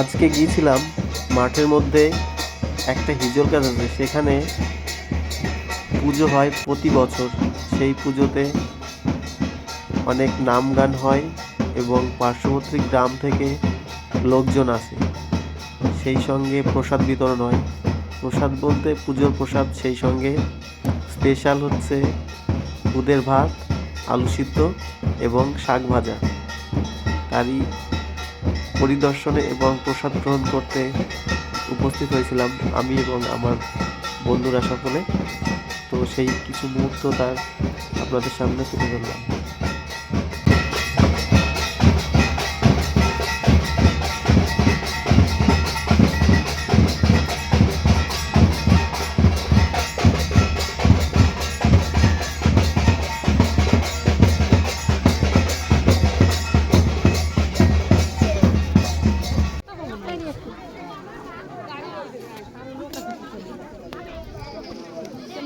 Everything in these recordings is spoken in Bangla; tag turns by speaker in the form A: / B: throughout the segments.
A: আজকে গিয়েছিলাম মাঠের মধ্যে একটা হিজল গাছ আছে সেখানে পুজো হয় প্রতি বছর। সেই পুজোতে অনেক নাম গান হয় এবং পার্শ্ববর্তী গ্রাম থেকে লোকজন আসে। সেই সঙ্গে প্রসাদ বিতরণ হয়। প্রসাদ বলতে পুজোর প্রসাদ, সেই সঙ্গে স্পেশাল হচ্ছে দুধের ভাত, আলু সিদ্ধ এবং শাক ভাজা। তারই পরিদর্শনে এবং প্রসাদ গ্রহণ করতে উপস্থিত হয়েছিলাম আমি এবং আমার বন্ধুরা সকলে। তো সেই কিছু মুহূর্ত তার আপনাদের সামনে তুলে ধরলাম।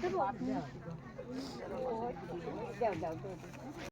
B: 这个我不我只要两个